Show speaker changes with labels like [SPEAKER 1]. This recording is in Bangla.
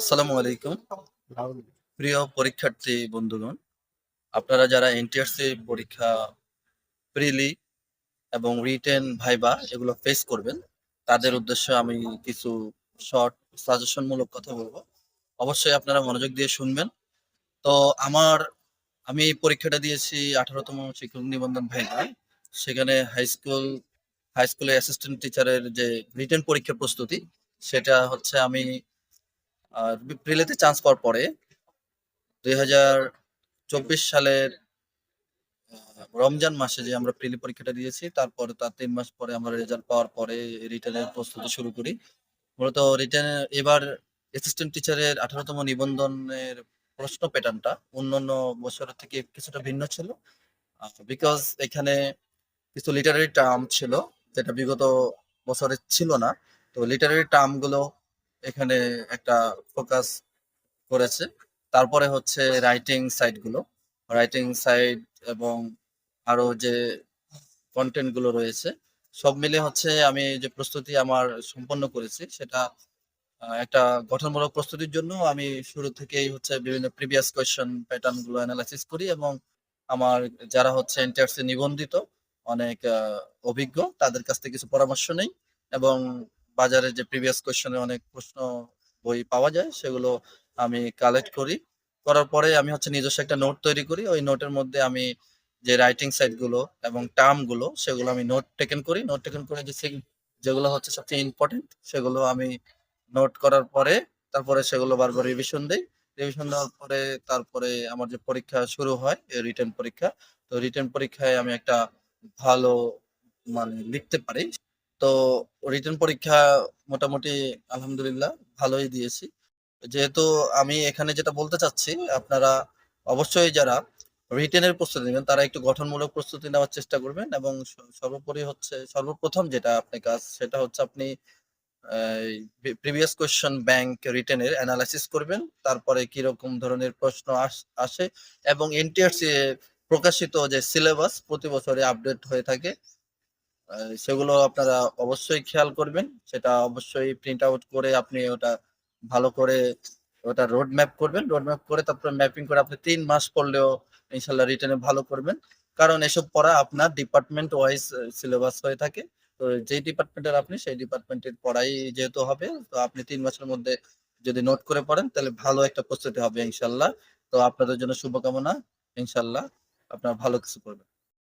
[SPEAKER 1] আসসালামু আলাইকুম। প্রিয় পরীক্ষার্থী বন্ধুগণ, আপনারা যারা এনটিআরসি পরীক্ষা প্রিলি এবং রিটেন ভাইবা এগুলো ফেস করবেন, তাদের উদ্দেশ্যে আমি কিছু শর্ট সাজেশন মূলক কথা বলব। অবশ্যই আপনারা মনোযোগ দিয়ে শুনবেন। তো আমার, আমি পরীক্ষাটা দিয়েছি আঠারোতম শিক্ষক নিবন্ধন ভাইবা। সেখানে হাই স্কুল হাই স্কুলের অ্যাসিস্ট্যান্ট টিচারের যে রিটেন পরীক্ষার প্রস্তুতি, সেটা হচ্ছে আমি প্রিলিতে চান্স পাওয়ার পরে দুই হাজার চব্বিশ সালের রমজান মাসে যে আমরা প্রিলি পরীক্ষাটা দিয়েছি, তারপরে তার তিন মাস পরে আমরা রেজাল্ট পাওয়ার পরে রিটার্নের প্রস্তুতি শুরু করি। মূলত রিটার্নের এবার অ্যাসিস্ট্যান্ট টিচারের আঠারোতম নিবন্ধনের প্রশ্ন প্যাটার্নটা অন্যান্য বছরের থেকে কিছুটা ভিন্ন ছিল। বিকজ এখানে কিছু লিটারারি টার্ম ছিল, যেটা বিগত বছরে ছিল না। তো লিটারারি টার্মগুলো এখানে একটা ফোকাস করেছে। তারপরে হচ্ছে রাইটিং সাইটগুলো। রাইটিং সাইট এবং আরও যে কন্টেন্টগুলো রয়েছে, সব মিলে হচ্ছে আমি যে প্রস্তুতি আমার সম্পন্ন করেছি, সেটা একটা গঠনমূলক প্রস্তুতির জন্য আমি শুরু থেকেই হচ্ছে বিভিন্ন প্রিভিয়াস কোয়েশ্চেন প্যাটার্নগুলো অ্যানালাইসিস করি এবং আমার যারা হচ্ছে এনটিআরসি নিবন্ধিত, অনেক অভিজ্ঞ, তাদের কাছ থেকে কিছু পরামর্শ নেই এবং বাজারে যে প্রিভিয়াস কোয়েশ্চেনের অনেক প্রশ্ন বই পাওয়া যায়, সেগুলো আমি কালেক্ট করি। করার পরে আমি হচ্ছে নিজস্ব একটা নোট তৈরি করি। ওই নোটের মধ্যে আমি যে রাইটিং সাইটগুলো এবং টার্মগুলো, সেগুলো আমি নোট টেকেন করি। নোট টেকেন করে যে যেগুলো হচ্ছে সবচেয়ে ইম্পর্টেন্ট সেগুলো আমি নোট করার পরে, তারপরে সেগুলো বারবার রিভিশন দেই। রিভিশন দেওয়ার পরে, তারপরে আমার যে পরীক্ষা শুরু হয় রিটেন পরীক্ষা। তো রিটেন পরীক্ষায় আমি একটা ভালো মানে লিখতে পারি। তো রিটেন পরীক্ষা মোটামুটি আলহামদুলিল্লাহ ভালোই দিয়েছি। যেহেতু আমি এখানে যেটা বলতে চাচ্ছি, আপনারা অবশ্যই যারা রিটেনের প্রস্তুতি নেবেন, তারা একটু গঠনমূলক প্রস্তুতি নেওয়ার চেষ্টা করবেন এবং সর্বোপরি হচ্ছে, সর্বপ্রথম যেটা আপনি কাজ সেটা হচ্ছে আপনি প্রিভিয়াস কোয়েশ্চেন ব্যাংক রিটেনের অ্যানালাইসিস করবেন, তারপরে কীরকম ধরনের প্রশ্ন আস- এবং এনটিআরসি প্রকাশিত যে সিলেবাস প্রতি বছরে আপডেট হয়ে থাকে সেগুলো আপনারা অবশ্যই খেয়াল করবেন। সেটা অবশ্যই প্রিন্ট আউট করে আপনি ওটা ভালো করে ওটা রোড ম্যাপ করবেন। রোড ম্যাপ করে তারপরে ম্যাপিং করে আপনি তিন মাস পড়লেও ইনশাল্লাহ রিটেনে ভালো করবেন। কারণ এসব পড়া আপনার ডিপার্টমেন্ট ওয়াইজ সিলেবাস হয়ে থাকে। তো যেই ডিপার্টমেন্টের আপনি, সেই ডিপার্টমেন্টের পড়াই যেহেতু হবে, তো আপনি তিন মাসের মধ্যে যদি নোট করে পড়েন, তাহলে ভালো একটা প্রস্তুতি হবে ইনশাল্লাহ। তো আপনাদের জন্য শুভকামনা। ইনশাল্লাহ আপনার ভালো কিছু করবেন।